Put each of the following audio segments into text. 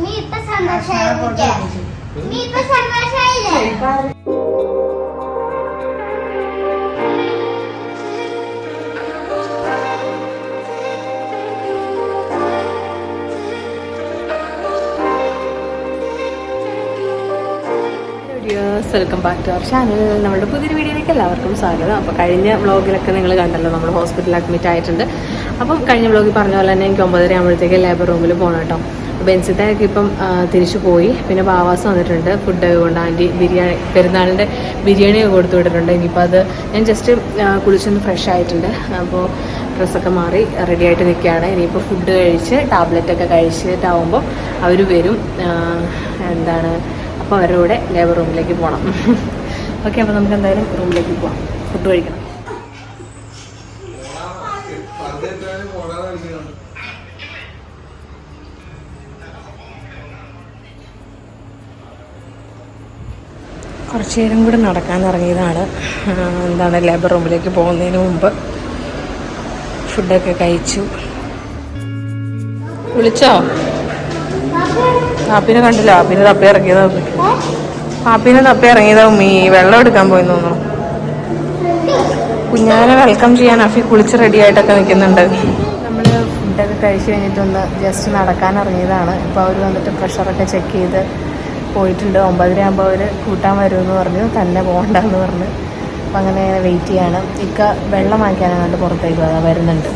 നീ ഇപ്പൊ സന്തോഷായില്ലേ viewers welcome back to our channel നമ്മുടെ പുതിയൊരു വീഡിയോയിലേക്ക് എല്ലാവർക്കും സ്വാഗതം. അപ്പോൾ കഴിഞ്ഞ വ്ളോഗിലൊക്കെ നിങ്ങൾ കണ്ടല്ലോ നമ്മൾ ഹോസ്പിറ്റലിൽ അഡ്മിറ്റ് ആയിട്ടുണ്ട്. അപ്പം കഴിഞ്ഞ വ്ളോഗിൽ പറഞ്ഞ പോലെ തന്നെ എനിക്ക് ഒമ്പതര ആകുമ്പോഴത്തേക്ക് ലേബർ റൂമിൽ പോകണം കേട്ടോ. ബെൻസിത്തയൊക്കെ ഇപ്പം തിരിച്ചു പോയി. പിന്നെ ബാവാസ് വന്നിട്ടുണ്ട്. ഫുഡൊക്കെ കൊണ്ട് ആന്റി ബിരിയാണി പെരുന്നാളിന്റെ ബിരിയാണിയൊക്കെ കൊടുത്തു വിട്ടിട്ടുണ്ട്. ഇനിയിപ്പോൾ അത് ഞാൻ ജസ്റ്റ് കുളിച്ചൊന്ന് ഫ്രഷ് ആയിട്ടുണ്ട്. അപ്പോൾ ഡ്രസ്സൊക്കെ മാറി റെഡി ആയിട്ട് നിൽക്കുകയാണ് ഇനിയിപ്പോൾ ഫുഡ് കഴിച്ച് ടാബ്ലറ്റൊക്കെ കഴിച്ചിട്ടാവുമ്പോൾ അവർ വരും. എന്താണ് അപ്പോൾ അവരുടെ കൂടെ ലേബർ റൂമിലേക്ക് പോകണം ഓക്കെ അപ്പോൾ നമുക്ക് എന്തായാലും റൂമിലേക്ക് പോവാം. ഫുഡ് കഴിക്കണം. കുറച്ച് നേരം കൂടെ നടക്കാൻ ഇറങ്ങിയതാണ്. എന്താണ് ലേബർ റൂമിലേക്ക് പോകുന്നതിന് മുമ്പ് ഫുഡൊക്കെ കഴിച്ചു. വിളിച്ചോ? പാപ്പിനെ കണ്ടില്ല. പാപ്പിനെ തപ്പി ഇറങ്ങിയതാ പാപ്പിനെ തപ്പി ഇറങ്ങിയതാ ഉമ്മി വെള്ളം എടുക്കാൻ പോയി തോന്നുന്നു. കുഞ്ഞാനെ വെൽക്കം ചെയ്യാൻ അഫി കുളിച്ച് റെഡി ആയിട്ടൊക്കെ നിൽക്കുന്നുണ്ട്. നമ്മൾ ഫുഡൊക്കെ കഴിച്ചു കഴിഞ്ഞിട്ടൊന്ന് ജസ്റ്റ് നടക്കാൻ ഇറങ്ങിയതാണ്. ഇപ്പോൾ അവർ വന്നിട്ട് പ്രഷറൊക്കെ ചെക്ക് ചെയ്ത് പോയിട്ടുണ്ട്. ഒമ്പതര അവർ കൂട്ടാൻ വരുമെന്ന് പറഞ്ഞു. തന്നെ പോകണ്ടെന്ന് പറഞ്ഞ്. അപ്പം അങ്ങനെ വെയിറ്റ് ചെയ്യാണ്. ഇക്ക വെള്ളം വാങ്ങിക്കാനാണ് പുറത്തേക്ക് വരുന്നുണ്ട്.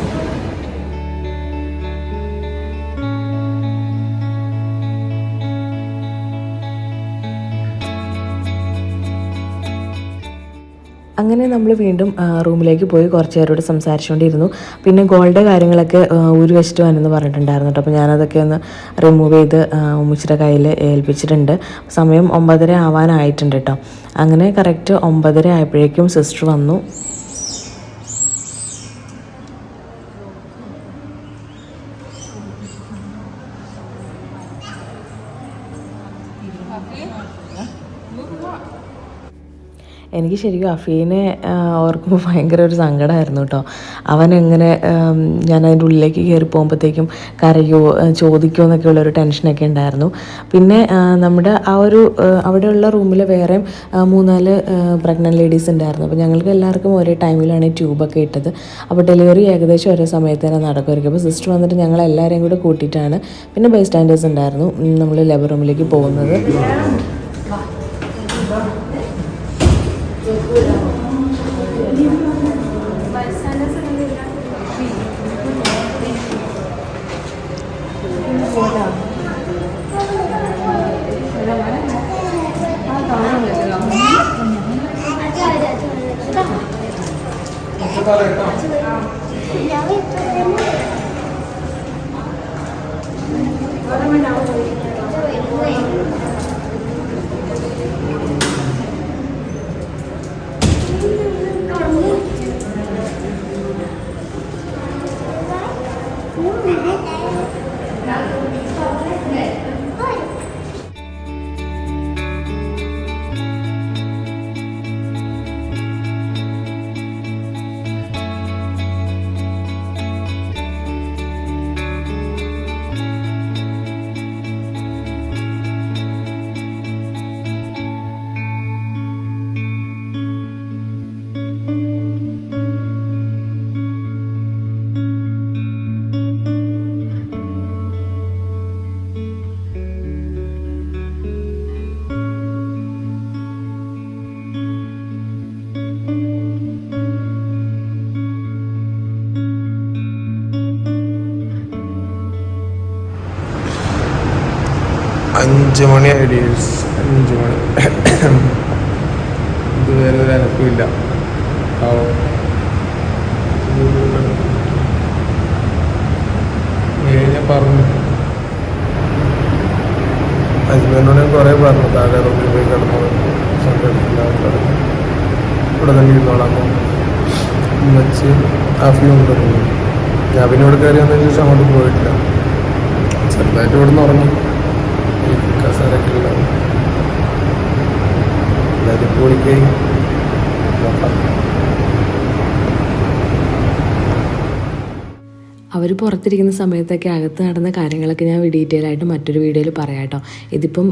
നമ്മൾ വീണ്ടും റൂമിലേക്ക് പോയി കുറച്ച് പേരോട് സംസാരിച്ചുകൊണ്ടിരുന്നു. പിന്നെ ഗോൾഡ് കാര്യങ്ങളൊക്കെ ഊരി വെച്ചിട്ട് വന്നെന്ന് പറഞ്ഞിട്ടുണ്ടായിരുന്നു കേട്ടോ. അപ്പോൾ ഞാനതൊക്കെ ഒന്ന് റിമൂവ് ചെയ്ത് ഉമ്മച്ചിയുടെ കയ്യിൽ ഏൽപ്പിച്ചിട്ടുണ്ട്. സമയം ഒമ്പതര ആവാനായിട്ടുണ്ട് കേട്ടോ. അങ്ങനെ കറക്റ്റ് ഒമ്പതര ആയപ്പോഴേക്കും സിസ്റ്റർ വന്നു. എനിക്ക് ശരിക്കും അഫീനെ ഓർക്കുമ്പോൾ ഭയങ്കര ഒരു സങ്കടമായിരുന്നു കേട്ടോ അവൻ എങ്ങനെ ഞാൻ അതിന്റെ ഉള്ളിലേക്ക് കയറി പോകുമ്പോഴത്തേക്കും കരയോ ചോദിക്കുമോ എന്നൊക്കെ ഉള്ളൊരു ടെൻഷനൊക്കെ ഉണ്ടായിരുന്നു. പിന്നെ നമ്മുടെ ആ ഒരു അവിടെയുള്ള റൂമിൽ വേറെ മൂന്നാൽ പ്രഗ്നന്റ് ലേഡീസ് ഉണ്ടായിരുന്നു. അപ്പോൾ ഞങ്ങൾക്ക് എല്ലാവർക്കും ഒരേ ടൈമിലാണ് ട്യൂബൊക്കെ ഇട്ടത്. അപ്പോൾ ഡെലിവറി ഏകദേശം ഒരേ സമയത്ത് തന്നെ നടക്കുമായിരിക്കും. അപ്പോൾ സിസ്റ്റർ വന്നിട്ട് ഞങ്ങൾ എല്ലാവരെയും കൂടെ കൂട്ടിയിട്ടാണ് പിന്നെ ബൈ സ്റ്റാൻഡേഴ്സ് ഉണ്ടായിരുന്നു നമ്മൾ ലേബർ റൂമിലേക്ക് പോകുന്നത്. 따라했다. 여기 또 അഞ്ച് മണി ഐഡിയസ് അഞ്ച് മണി ഇതുവരെ ഒരു അനക്കമില്ല ഞാൻ പറഞ്ഞു. ഹസ്ബൻഡിനോട് കുറേ പറഞ്ഞു. താഴെ റൂമിൽ പോയി കിടന്നു ഇവിടെ തന്നെ ഇരുന്നോളാം. വെച്ച് ആഫി കൊണ്ടുവന്നു ഞാൻ പിന്നെ ഇവിടെ കയറി വന്നതിന് ശേഷം അങ്ങോട്ട് പോയിട്ടില്ല. ചെറുതായിട്ട് ഇവിടെ നിന്ന് ഉറങ്ങി. കസാരൊക്കെ ഉണ്ടാവും നോക്കാം അവർ പുറത്തിരിക്കുന്ന സമയത്തൊക്കെ അകത്ത് നടന്ന കാര്യങ്ങളൊക്കെ ഞാൻ ഡീറ്റെയിൽ ആയിട്ട് മറ്റൊരു വീഡിയോയിൽ പറയാം കേട്ടോ. ഇതിപ്പം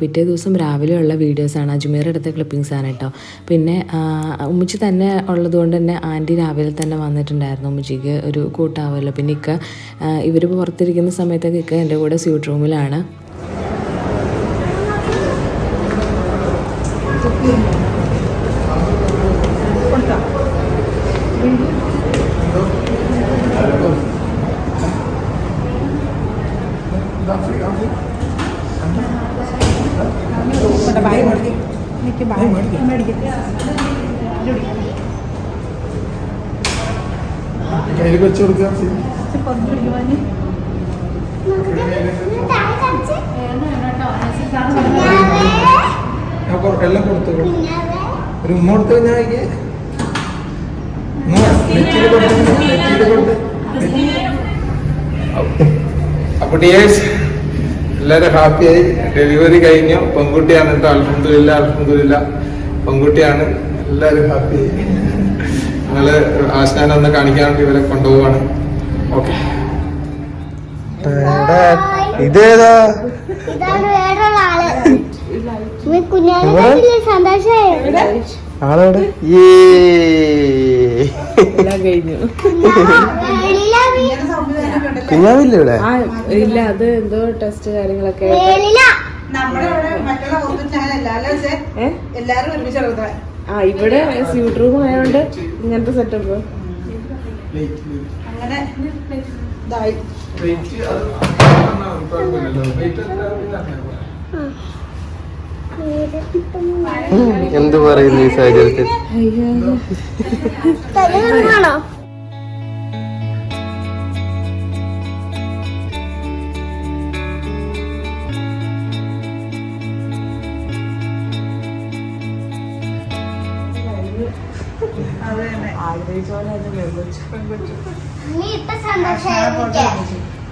പിറ്റേ ദിവസം രാവിലെയുള്ള വീഡിയോസാണ് അജ്മീർ എടുത്ത ക്ലിപ്പിങ്സ് ആണ് കേട്ടോ. പിന്നെ ഉമ്മച്ചി തന്നെ ഉള്ളതുകൊണ്ട് തന്നെ ആന്റി രാവിലെ തന്നെ വന്നിട്ടുണ്ടായിരുന്നു ഉമ്മച്ചിക്ക് ഒരു കൂട്ടാവുമല്ലോ പിന്നെ ഇക്ക ഇവർ പുറത്തിരിക്കുന്ന സമയത്തൊക്കെ ഇക്ക എന്റെ കൂടെ സ്യൂട്ട് റൂമിലാണ് കയ്യിൽ വെച്ച് കൊടുക്കാം. ഞാൻ കൊ- എല്ലാം കൊടുത്തു ഒരു ഉമ്മ കൊടുത്തു ഞാൻ കൊടുത്ത്. അപ്പൊ ഡിയേഴ്സ് എല്ലാവരും ഹാപ്പിയായി ഡെലിവറി കഴിഞ്ഞു. പെൺകുട്ടിയാണ് കേട്ടോ അൽഹംദുലില്ല അൽഹംദുലില്ല. പെൺകുട്ടിയാണ്. എല്ലാവരും ഹാപ്പിയായി നിങ്ങൾ ആശാനെ ഒന്ന് കാണിക്കാൻ വേണ്ടി ഇവരെ കൊണ്ടുപോവാണ്. ഓക്കെ ഇതേതാ? കഴിഞ്ഞു. കുഞ്ഞാവില്ലേ ഇവിടെ? ഇല്ല അത് എന്തോ ടെസ്റ്റ് കാര്യങ്ങളൊക്കെ ആ ഇവിടെ സ്യൂട്ട് റൂം ആയതുകൊണ്ട് ഇങ്ങനത്തെ സെറ്റപ്പ് അങ്ങനെ എന്ത് പറയുന്നു ഈ സാഹചര്യത്തിൽ? मी तर संघर्ष आहे उद्या.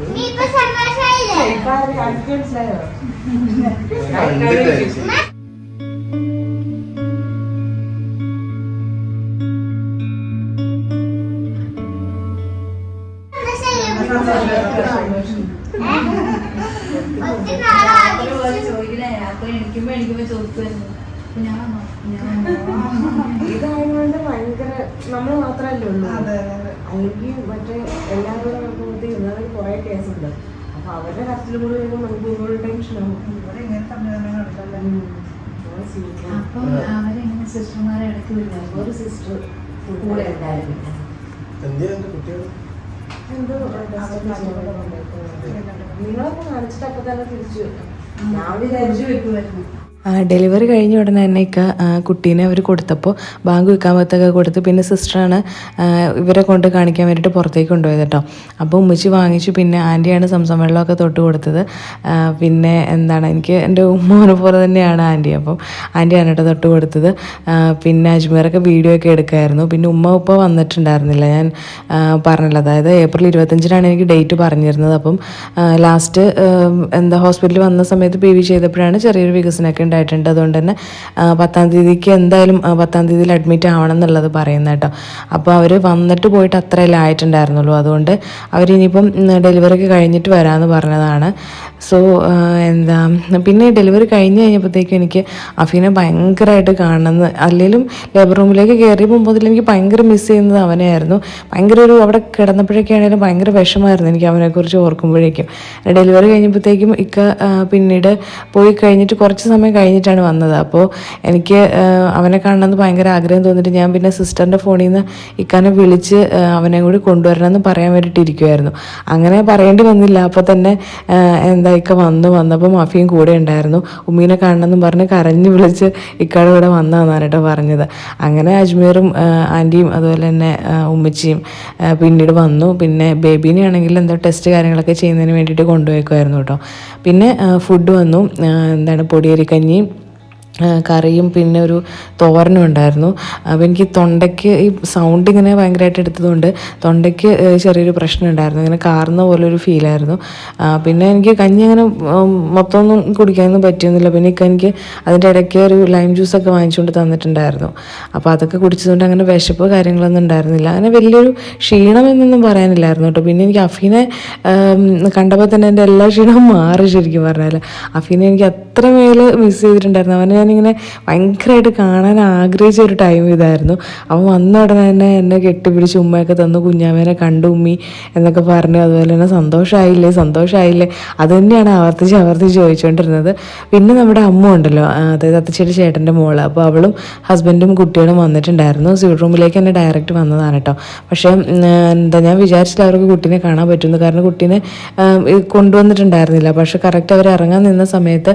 मी तर संघर्ष आहे. काय रे, अर्जंट नाही हो. मग അവരുടെ കറക്റ്റിൽ കൂടെ വരുമ്പോൾ നമുക്ക് ഒരുപാട് ടെൻഷനാവും ഇവിടെ ഇങ്ങനെ സംവിധാനങ്ങളുണ്ടല്ലോ അപ്പം അവരെങ്ങനെ സിസ്റ്റർമാരെ ഇടയ്ക്ക് വിടുന്നത് ഒരു സിസ്റ്റർ കൂടെ ഉണ്ടായിരുന്നു എന്തോ നിങ്ങളൊക്കെ കാണിച്ചിട്ട് അപ്പൊ തന്നെ തിരിച്ചു ഞാൻ വിചാരിച്ചു വെക്കുമായിരുന്നു ഡെലിവറി കഴിഞ്ഞ ഉടനെ തന്നെ ഇക്ക കുട്ടീനെ അവർ കൊടുത്തപ്പോൾ ബാങ്ക് വെക്കാൻ പറ്റത്തൊക്കെ കൊടുത്ത് പിന്നെ സിസ്റ്ററാണ് ഇവരെ കൊണ്ട് കാണിക്കാൻ വേണ്ടിയിട്ട് പുറത്തേക്ക് കൊണ്ടുപോയത് കേട്ടോ അപ്പോൾ ഉമ്മച്ചി വാങ്ങിച്ചു പിന്നെ ആന്റിയാണ് സംസം വെള്ളമൊക്കെ തൊട്ട് കൊടുത്തത്. പിന്നെ എന്താണ് എനിക്ക് എന്റെ ഉമ്മോനെ പോലെ തന്നെയാണ് ആന്റി അപ്പം ആന്റിയാണ് കേട്ടോ തൊട്ട് കൊടുത്തത്. പിന്നെ അജ്മീറൊക്കെ വീഡിയോ ഒക്കെ എടുക്കുമായിരുന്നു പിന്നെ ഉമ്മ ഉപ്പ വന്നിട്ടുണ്ടായിരുന്നില്ല. ഞാൻ പറഞ്ഞില്ല. അതായത് ഏപ്രിൽ ഇരുപത്തഞ്ചിനാണ് എനിക്ക് ഡേറ്റ് പറഞ്ഞിരുന്നത്. അപ്പം ലാസ്റ്റ് എന്താ ഹോസ്പിറ്റലിൽ വന്ന സമയത്ത് പി വി ചെയ്തപ്പോഴാണ് ചെറിയൊരു വികസനമൊക്കെ ഉണ്ടായിട്ടുണ്ട്. അതുകൊണ്ട് തന്നെ പത്താം തീയതിക്ക് എന്തായാലും പത്താം തീയതിയിൽ അഡ്മിറ്റ് ആവണം എന്നുള്ളത് പറയുന്നത് കേട്ടോ. അപ്പോൾ അവർ വന്നിട്ട് പോയിട്ട് അത്രയല്ലേ ആയിട്ടുണ്ടായിരുന്നുള്ളൂ. അതുകൊണ്ട് അവരിനിയിപ്പം ഡെലിവറിക്ക് കഴിഞ്ഞിട്ട് വരാമെന്ന് പറഞ്ഞതാണ്. സോ എന്താ പിന്നെ ഡെലിവറി കഴിഞ്ഞ് കഴിഞ്ഞപ്പോഴത്തേക്കും എനിക്ക് അഫീനെ ഭയങ്കരമായിട്ട് കാണുന്നത് അല്ലെങ്കിലും ലേബർ റൂമിലേക്ക് കയറിയപ്പോൾ മുതൽ എനിക്ക് ഭയങ്കര മിസ്സ് ചെയ്യുന്നത് അവനെയായിരുന്നു. ഭയങ്കര ഒരു അവിടെ കിടന്നപ്പോഴൊക്കെ ആണെങ്കിലും ഭയങ്കര വിഷമമായിരുന്നു എനിക്ക് അവനെക്കുറിച്ച് ഓർക്കുമ്പോഴേക്കും. ഡെലിവറി കഴിഞ്ഞപ്പോഴത്തേക്കും ഇക്ക പിന്നീട് പോയി കഴിഞ്ഞിട്ട് കുറച്ച് സമയം കഴിഞ്ഞിട്ടാണ് വന്നത്. അപ്പോൾ എനിക്ക് അവനെ കാണണമെന്ന് ഭയങ്കര ആഗ്രഹം തോന്നിയിട്ട് ഞാൻ പിന്നെ സിസ്റ്ററിന്റെ ഫോണിൽ നിന്ന് ഇക്കാനെ വിളിച്ച് അവനെ കൂടി കൊണ്ടുവരണമെന്ന് പറയാൻ വേണ്ടിയിട്ട് ഇരിക്കുമായിരുന്നു അങ്ങനെ പറയേണ്ടി വന്നില്ല. അപ്പോൾ തന്നെ എന്താ ഇക്ക വന്നു. വന്നപ്പോൾ മഫിയും കൂടെ ഉണ്ടായിരുന്നു. ഉമ്മീനെ കാണണമെന്ന് പറഞ്ഞ് കരഞ്ഞ് വിളിച്ച് ഇക്കാടെ കൂടെ വന്നതെന്നാണ് കേട്ടോ പറഞ്ഞത്. അങ്ങനെ അജ്മീറും ആന്റിയും അതുപോലെ തന്നെ ഉമ്മച്ചിയും പിന്നീട് വന്നു. പിന്നെ ബേബീനെ ആണെങ്കിൽ എന്തോ ടെസ്റ്റ് കാര്യങ്ങളൊക്കെ ചെയ്യുന്നതിന് വേണ്ടിയിട്ട് കൊണ്ടുപോയേക്കുമായിരുന്നു കേട്ടോ. പിന്നെ ഫുഡ് വന്നു. എന്താണ് പൊടിയരിക്കഞ്ഞിയും ആ, കറിയും പിന്നെ ഒരു തോരനും ഉണ്ടായിരുന്നു. അപ്പോൾ എനിക്ക് തൊണ്ടയ്ക്ക് ഈ സൗണ്ട് ഇങ്ങനെ ഭയങ്കരമായിട്ട് എടുത്തതുകൊണ്ട് തൊണ്ടയ്ക്ക് ചെറിയൊരു പ്രശ്നം ഉണ്ടായിരുന്നു. ഇങ്ങനെ കാർന്ന പോലെ ഒരു ഫീലായിരുന്നു പിന്നെ എനിക്ക് കഞ്ഞി അങ്ങനെ മൊത്തമൊന്നും കുടിക്കാനൊന്നും പറ്റിയൊന്നുമില്ല. പിന്നെ ഇപ്പം എനിക്ക് അതിന്റെ ഇടയ്ക്ക് ഒരു ലൈം ജ്യൂസൊക്കെ വാങ്ങിച്ചുകൊണ്ട് തന്നിട്ടുണ്ടായിരുന്നു. അപ്പോൾ അതൊക്കെ കുടിച്ചതുകൊണ്ട് അങ്ങനെ വിശപ്പ് കാര്യങ്ങളൊന്നും ഉണ്ടായിരുന്നില്ല. അങ്ങനെ വലിയൊരു ക്ഷീണം എന്നൊന്നും പറയാനില്ലായിരുന്നു കേട്ടോ. പിന്നെ എനിക്ക് അഫീനെ കണ്ടപ്പോൾ തന്നെ എന്റെ എല്ലാ ക്ഷീണവും മാറി ശരിക്കും പറഞ്ഞാൽ അഫീനെ എനിക്ക് അത്രമേൽ മിസ് ചെയ്തിട്ടുണ്ടായിരുന്നു. അവനെ ഞാനിങ്ങനെ ഭയങ്കരമായിട്ട് കാണാൻ ആഗ്രഹിച്ച ഒരു ടൈം ഇതായിരുന്നു. അവൻ വന്ന ഉടനെ തന്നെ എന്നെ കെട്ടിപ്പിടിച്ച് ഉമ്മയൊക്കെ തന്നു കുഞ്ഞാമേനെ കണ്ടു ഉമ്മി എന്നൊക്കെ പറഞ്ഞു അതുപോലെ തന്നെ സന്തോഷമായില്ലേ സന്തോഷമായില്ലേ അത് തന്നെയാണ് ആവർത്തിച്ച് ആവർത്തിച്ച് ചോദിച്ചുകൊണ്ടിരുന്നത് പിന്നെ നമ്മുടെ അമ്മ ഉണ്ടല്ലോ അതായത് അത്തച്ചിയുടെ ചേട്ടന്റെ മോൾ. അപ്പോൾ അവളും ഹസ്ബൻഡും കുട്ടികളും വന്നിട്ടുണ്ടായിരുന്നു. സ്വീറ്റ് റൂമിലേക്ക് തന്നെ ഡയറക്റ്റ് വന്നതാണ് കേട്ടോ പക്ഷേ എന്താ ഞാൻ വിചാരിച്ചില്ല അവർക്ക് കുട്ടീനെ കാണാൻ പറ്റുന്നു കാരണം കുട്ടീനെ കൊണ്ടുവന്നിട്ടുണ്ടായിരുന്നില്ല. പക്ഷെ കറക്റ്റ് അവർ ഇറങ്ങാൻ നിന്ന സമയത്ത്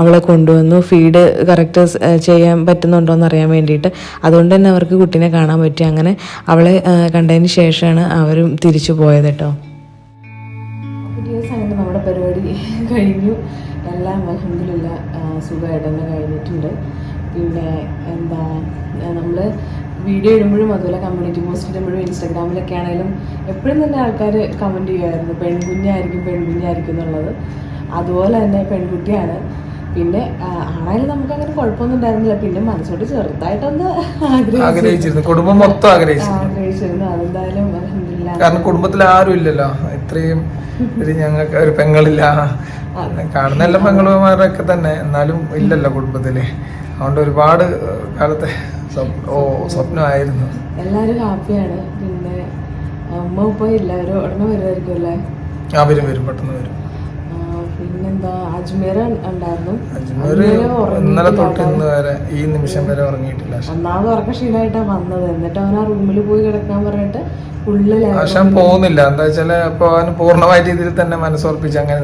അവളെ കൊണ്ടുവന്നു. ഫീഡ് കറക്റ്റ് ചെയ്യാൻ പറ്റുന്നുണ്ടോ എന്ന് അറിയാൻ വേണ്ടിയിട്ട്. അതുകൊണ്ട് തന്നെ അവർക്ക് കുട്ടീനെ കാണാൻ പറ്റി. അങ്ങനെ അവളെ കണ്ടതിന് ശേഷമാണ് അവരും തിരിച്ചു പോയത് കേട്ടോ. നമ്മുടെ പരിപാടി കഴിഞ്ഞു. എല്ലാം അലഹമില്ല സുഖമായിട്ട് തന്നെ കഴിഞ്ഞിട്ടുണ്ട്. പിന്നെ എന്താ നമ്മൾ വീഡിയോ ഇടുമ്പോഴും അതുപോലെ കമ്മ്യൂണിറ്റി പോസ്റ്റ് ഇടുമ്പോഴും ഇൻസ്റ്റാഗ്രാമിലൊക്കെ ആണെങ്കിലും എപ്പോഴും തന്നെ ആൾക്കാർ കമന്റ് ചെയ്യുമായിരുന്നു പെൺകുഞ്ഞായിരിക്കും പെൺകുഞ്ഞായിരിക്കും എന്നുള്ളത്. അതുപോലെ തന്നെ പെൺകുട്ടിയാണ്. പിന്നെ ആ, നമുക്ക് അങ്ങനെ കുഴപ്പമൊന്നും ഉണ്ടായിരുന്നില്ല. പിന്നെ മനസ്സോട്ട് ചെറുതായിട്ടൊന്ന് ആഗ്രഹിച്ചു ആഗ്രഹിച്ചിരുന്നു. കുടുംബം മൊത്തം ആഗ്രഹിച്ചിരുന്നു. ആഗ്രഹിച്ചിരുന്നു. അതെന്തായാലും കാരണം കുടുംബത്തിൽ ആരും ഇല്ലല്ലോ. ഇത്രയും ഒരു ഞങ്ങൾക്ക് ഒരു പെങ്ങളില്ല. കാണുന്ന എല്ലാ പെങ്ങളുമാരൊക്കെ തന്നെ. എന്നാലും ഇല്ലല്ലോ കുടുംബത്തിൽ. അതുകൊണ്ട് ഒരുപാട് കാലത്തെ ഓ സ്വപ്നമായിരുന്നു. എല്ലാരും ഹാപ്പിയാണ്. പിന്നെ അമ്മ ഉപ്പ എല്ലാവരും ഉടനെ വരുമായിരിക്കും അല്ലേ ആ വരും വരും. പെട്ടെന്ന് വരും. പിന്നെന്താ അജ്മീർ ഉണ്ടായിരുന്നു. ഇന്നലെ തൊട്ട് ഉറങ്ങിയിട്ടില്ല. ഇന്ന് വരെ ഈ നിമിഷം വരെ ഉറങ്ങിയിട്ടില്ല ഒന്നാമത് ഉറക്ക ക്ഷീണമായിട്ടാണ് വന്നത്. എന്നിട്ട് അവൻ ആ റൂമിൽ പോയി കിടക്കാൻ പറഞ്ഞിട്ട് പക്ഷെ പോകുന്നില്ല. എന്താ വെച്ചാൽ അവന് തന്നെ മനസ്സുറപ്പിച്ച് അങ്ങനെ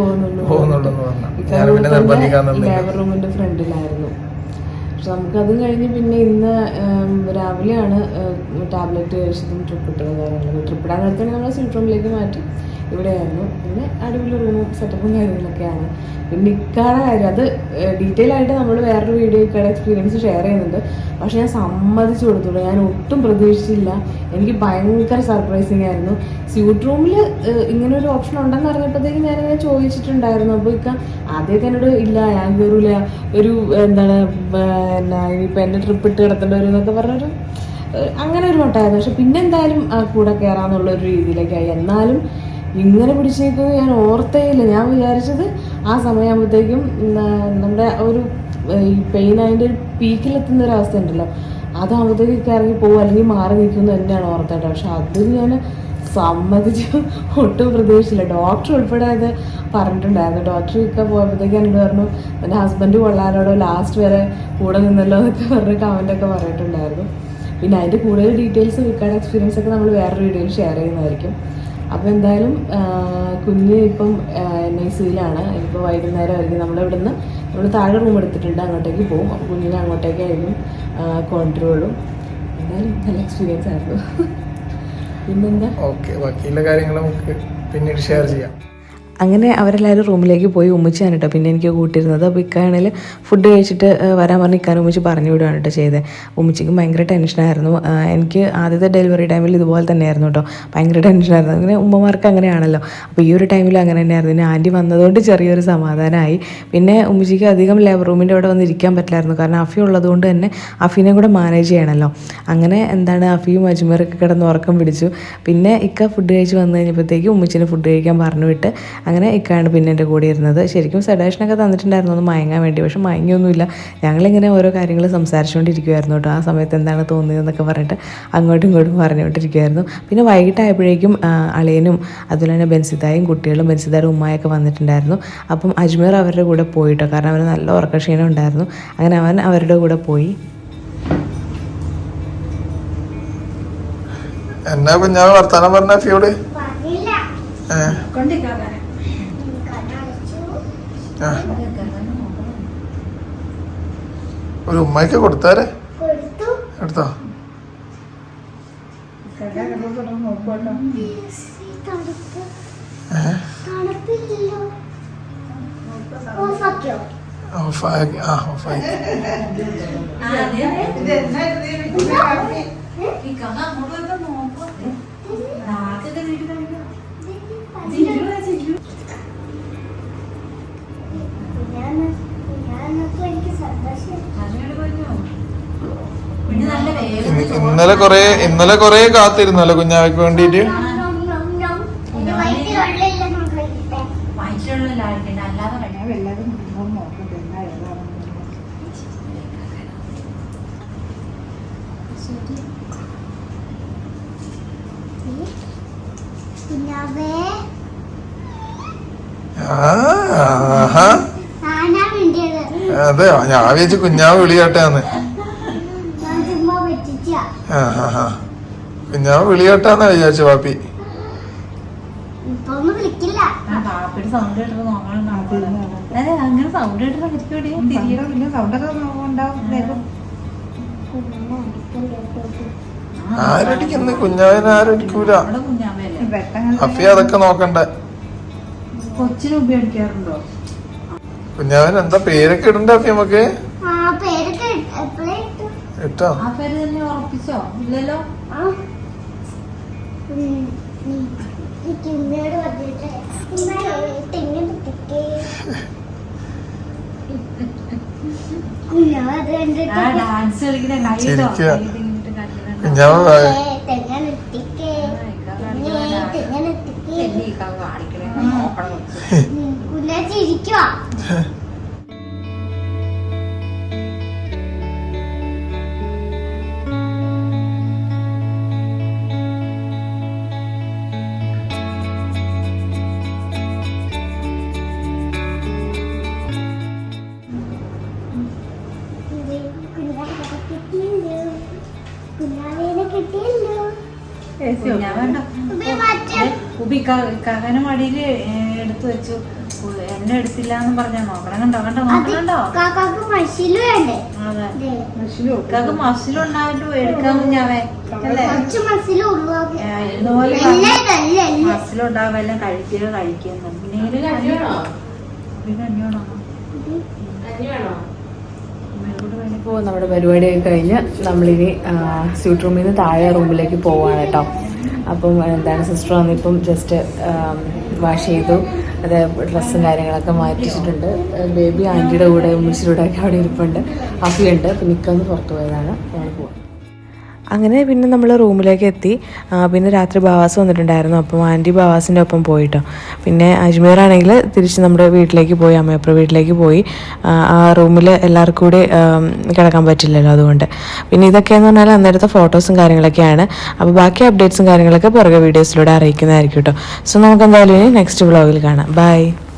പോകുന്നുള്ളൂ. എന്ന് പറഞ്ഞു. ഞാൻ പിന്നെ നിർബന്ധിക്കാൻ റൂമിന്റെ ഫ്രണ്ടിലായിരുന്നു. പക്ഷെ നമുക്കത് കഴിഞ്ഞ് പിന്നെ ഇന്ന് രാവിലെയാണ് ടാബ്ലറ്റ് കഴിച്ചതും ട്രിപ്പ് ഇട്ടതും കാര്യങ്ങളും ട്രിപ്പ് ഇടാൻ നേരത്തെ നമ്മൾ റൂമിലേക്ക് മാറ്റി. ഇവിടെയായിരുന്നു. പിന്നെ അടിപൊളി റൂമും സെറ്റപ്പും കാര്യങ്ങളൊക്കെയാണ്. പിന്നെ ഇക്കാടെ കാര്യം അത് ഡീറ്റെയിൽ ആയിട്ട് നമ്മൾ വേറൊരു വീഡിയോ ഇക്കാടെ എക്സ്പീരിയൻസ് ഷെയർ ചെയ്യുന്നുണ്ട്. പക്ഷെ ഞാൻ സമ്മതിച്ചു കൊടുത്തുള്ളൂ. ഞാൻ ഒട്ടും പ്രതീക്ഷിച്ചില്ല. എനിക്ക് ഭയങ്കര സർപ്രൈസിങ് ആയിരുന്നു. സ്യൂട്ട് റൂമിൽ ഇങ്ങനെ ഒരു ഓപ്ഷൻ ഉണ്ടെന്ന് അറിഞ്ഞപ്പോഴത്തേക്കും ഞാനിങ്ങനെ ചോദിച്ചിട്ടുണ്ടായിരുന്നു. അപ്പോൾ ഇക്ക ആദ്യമൊക്കെ എന്നോട് ഇല്ല ഞാൻ കയറൂല ഒരു എന്താണ് പിന്നെ ഇനിയിപ്പോൾ എന്റെ ട്രിപ്പ് ഇട്ട് കിടത്തേണ്ടി വരും എന്നൊക്കെ പറഞ്ഞൊരു അങ്ങനെ ഒരു മട്ടായിരുന്നു പക്ഷെ പിന്നെ എന്തായാലും ആ കൂടെ കയറാമെന്നുള്ള ഒരു രീതിയിലേക്കായി എന്നാലും ഇങ്ങനെ പിടിച്ചേക്കുന്നത് ഞാൻ ഓർത്തേയില്ല. ഞാൻ വിചാരിച്ചത് ആ സമയമാകുമ്പോഴത്തേക്കും നമ്മുടെ ഒരു ഈ പെയിൻ അതിന്റെ ഒരു പീക്കിലെത്തുന്ന ഒരു അവസ്ഥ ഉണ്ടല്ലോ. അതാകുമ്പോഴത്തേക്ക് ഇറങ്ങി പോകും അല്ലെങ്കിൽ മാറി നിൽക്കുന്നു തന്നെയാണ് ഓർത്തേട്ട പക്ഷെ അത് ഞാൻ സമ്മതിച്ച്. ഒട്ടും പ്രതീക്ഷിച്ചില്ല. ഡോക്ടർ ഉൾപ്പെടെ അത് പറഞ്ഞിട്ടുണ്ടായിരുന്നു. ഡോക്ടർ ഒക്കെ പോയപ്പോഴത്തേക്ക് എന്നോട് പറഞ്ഞു എന്റെ ഹസ്ബൻഡ് കൊള്ളാനോടോ ലാസ്റ്റ് വരെ കൂടെ നിന്നല്ലോ എന്നൊക്കെ പറഞ്ഞ് കമന്റ് ഒക്കെ പറഞ്ഞിട്ടുണ്ടായിരുന്നു. പിന്നെ അതിന്റെ കൂടുതൽ ഡീറ്റെയിൽസ് വിൽക്കാട് എക്സ്പീരിയൻസ് ഒക്കെ നമ്മൾ വേറൊരു വീഡിയോയിൽ ഷെയർ ചെയ്യുന്നതായിരിക്കും. അപ്പോൾ എന്തായാലും കുഞ്ഞ് ഇപ്പം എൻ ഐ സിയിലാണ് ഇപ്പോൾ വൈകുന്നേരം ആയിരിക്കും. നമ്മളിവിടെ നിന്ന് നമ്മൾ താഴെ റൂം എടുത്തിട്ടുണ്ട്. അങ്ങോട്ടേക്ക് പോകും അപ്പോൾ കുഞ്ഞിനെ അങ്ങോട്ടേക്കായിരിക്കും കൊണ്ടുവരുള്ളൂ എന്തായാലും നല്ല എക്സ്പീരിയൻസ് ആയിരുന്നു. പിന്നെന്താ? ഓക്കെ ബാക്കിയുള്ള കാര്യങ്ങൾ നമുക്ക് പിന്നീട് ഷെയർ ചെയ്യാം. അങ്ങനെ അവരെല്ലാവരും റൂമിലേക്ക് പോയി ഉമ്മിച്ചാണ് കേട്ടോ പിന്നെ എനിക്ക് കൂട്ടിയിരുന്നത് അപ്പോൾ ഇക്കാണെങ്കിൽ ഫുഡ് കഴിച്ചിട്ട് വരാൻ പറഞ്ഞ് ഇക്കാൻ ഉമ്മിച്ച് പറഞ്ഞു വിടുകയാണ് കേട്ടോ ചെയ്തത് ഉമ്മിച്ചിക്ക് ഭയങ്കര ടെൻഷനായിരുന്നു എനിക്ക് ആദ്യത്തെ ഡെലിവറി ടൈമിൽ ഇതുപോലെ തന്നെയായിരുന്നു കേട്ടോ ഭയങ്കര ടെൻഷനായിരുന്നു അങ്ങനെ ഉമ്മമാർക്ക് അങ്ങനെയാണല്ലോ. അപ്പോൾ ഈ ഒരു ടൈമിൽ അങ്ങനെ തന്നെയായിരുന്നു. പിന്നെ ആന്റി വന്നതുകൊണ്ട് ചെറിയൊരു സമാധാനമായി പിന്നെ ഉമ്മിച്ചിക്ക് അധികം ലേബർ റൂമിന്റെ അവിടെ വന്ന് ഇരിക്കാൻ പറ്റില്ലായിരുന്നു. കാരണം അഫി ഉള്ളതുകൊണ്ട് തന്നെ അഫീനെ കൂടെ മാനേജ് ചെയ്യണമല്ലോ അങ്ങനെ എന്താണ് അഫിയും അജ്മീറൊക്കെ കിടന്ന് ഉറക്കം പിടിച്ചു. പിന്നെ ഇക്ക ഫുഡ് കഴിച്ച് വന്നു കഴിഞ്ഞപ്പോഴത്തേക്കും ഉമ്മിച്ചിനെ ഫുഡ് കഴിക്കാൻ പറഞ്ഞു വിട്ട് അങ്ങനെ ഇക്കാണ് പിന്നെ എന്റെ കൂടെ ഇരുന്നത്. ശരിക്കും സെഡേഷനൊക്കെ തന്നിട്ടുണ്ടായിരുന്നു. ഒന്ന് മയങ്ങാൻ വേണ്ടി. പക്ഷെ മയങ്ങിയൊന്നുമില്ല. ഞങ്ങളിങ്ങനെ ഓരോ കാര്യങ്ങൾ സംസാരിച്ചുകൊണ്ടിരിക്കുമായിരുന്നു കേട്ടോ. ആ സമയത്ത് എന്താണ് തോന്നിയതെന്നൊക്കെ പറഞ്ഞിട്ട് അങ്ങോട്ടും ഇങ്ങോട്ടും പറഞ്ഞുകൊണ്ടിരിക്കുമായിരുന്നു പിന്നെ വൈകിട്ടായപ്പോഴേക്കും അളിയനും അതുപോലെ തന്നെ ബെൻസിതായും കുട്ടികളും ബെൻസിതായുടെ ഉമ്മയൊക്കെ വന്നിട്ടുണ്ടായിരുന്നു. അപ്പം അജ്മീർ അവരുടെ കൂടെ പോയിട്ടോ? കാരണം അവന് നല്ല ഉറക്കക്ഷീണം ഉണ്ടായിരുന്നു. അങ്ങനെ അവൻ അവരുടെ കൂടെ പോയി. എന്നാ കുഞ്ഞാവ് വർത്താനം പറഞ്ഞ ഫിയോട്? ഏഹ് ആ. ഒരു ഉമ്മയ്ക്ക് കൊടുത്താരെ? കൊടുത്തു. എടുത്തോ? ഓഫാക്കി ആ ഓഫാക്കി. ഈ കഥ അങ്ങോട്ട് ഇന്നലെ കൊറേ ഇന്നലെ കൊറേ കാത്തിരുന്നല്ലോ കുഞ്ഞാവയ്ക്ക് വേണ്ടിട്ട്. അതെയോ അതെ ഞാൻ വിചാരിച്ചു കുഞ്ഞാവ് ചുമ്മാ പറ്റിച്ച ആ ആ ആ. കുഞ്ഞാവ് വിളിയാട്ടാന്നാ വിചാരിച്ചു പാപ്പി. ആരടിക്കുന്നു? കുഞ്ഞാവിനെ ആരടിക്കൂല. അഫി അതൊക്കെ നോക്കണ്ടേ? കൊച്ചിന് ഉപയോഗിക്കാറുണ്ടോ കുഞ്ഞാവിന് എന്താ പേരൊക്കെ ഇടണ്ടേ അഫി നമുക്ക് ഞാൻ ആ പേര് തന്നെ ഉറപ്പിച്ചോ? ഇല്ലല്ലോ. ഈ കിമ്മിയോട് പറഞ്ഞിട്ട് കുഞ്ഞാവേനെ കിട്ടിയല്ലോ. ഉമ്മി മറ്റേ. ഉബി കകന മടിയിൽ എടുത്തു വെച്ചു. എന്നെ എടുത്തില്ല എന്ന് പറഞ്ഞാ നോക്കണം കണ്ടോ? കണ്ടോ? നോക്കണോ നോക്കണുണ്ടോ കാക്കാക്ക് ഇക്കാക്ക് മസിലുണ്ടായിട്ട് എടുക്കാൻ കുഞ്ഞാവേ. മസിൽ കഴിക്കുക കഴിക്കുന്നു കഞ്ഞിയാണോ? ഉബി കഞ്ഞിയാണോ? ഇപ്പോൾ നമ്മുടെ പരിപാടിയൊക്കെ കഴിഞ്ഞ് നമ്മളിനി സ്യൂട്ട് റൂമിൽ നിന്ന് താഴെ റൂമിലേക്ക് പോവാണ് കേട്ടോ അപ്പം എന്താണ് സിസ്റ്റർ വന്നിപ്പം ജസ്റ്റ് വാഷ് ചെയ്തു. അത് ഡ്രസ്സും കാര്യങ്ങളൊക്കെ മാറ്റിച്ചിട്ടുണ്ട് ബേബി ആന്റിയുടെ കൂടെ കൂടെ ഒക്കെ അവിടെ ഇരിപ്പുണ്ട്. അഫിയുണ്ട് അപ്പം ഇക്കൊന്ന് പുറത്ത് പോയതാണ്. ഞങ്ങൾ പോവാം. അങ്ങനെ പിന്നെ നമ്മൾ റൂമിലേക്ക് എത്തി പിന്നെ രാത്രി ബാവാസ് വന്നിട്ടുണ്ടായിരുന്നു. അപ്പം ആന്റി ബാവാസിന്റെ ഒപ്പം പോയിട്ടോ. പിന്നെ അജ്മീർ ആണെങ്കിൽ തിരിച്ച് നമ്മുടെ വീട്ടിലേക്ക് പോയി അമ്മയപ്പുറ വീട്ടിലേക്ക് പോയി. ആ, റൂമിൽ എല്ലാവർക്കും കൂടി കിടക്കാൻ പറ്റില്ലല്ലോ അതുകൊണ്ട്. പിന്നെ ഇതൊക്കെയെന്ന് പറഞ്ഞാൽ അന്നേരത്തെ ഫോട്ടോസും കാര്യങ്ങളൊക്കെയാണ്. അപ്പോൾ ബാക്കി അപ്ഡേറ്റ്സും കാര്യങ്ങളൊക്കെ പുറകെ വീഡിയോസിലൂടെ അറിയിക്കുന്നതായിരിക്കും കേട്ടോ. സോ നമുക്ക് എന്തായാലും ഇനി നെക്സ്റ്റ് വ്ളോഗിൽ കാണാം. ബൈ.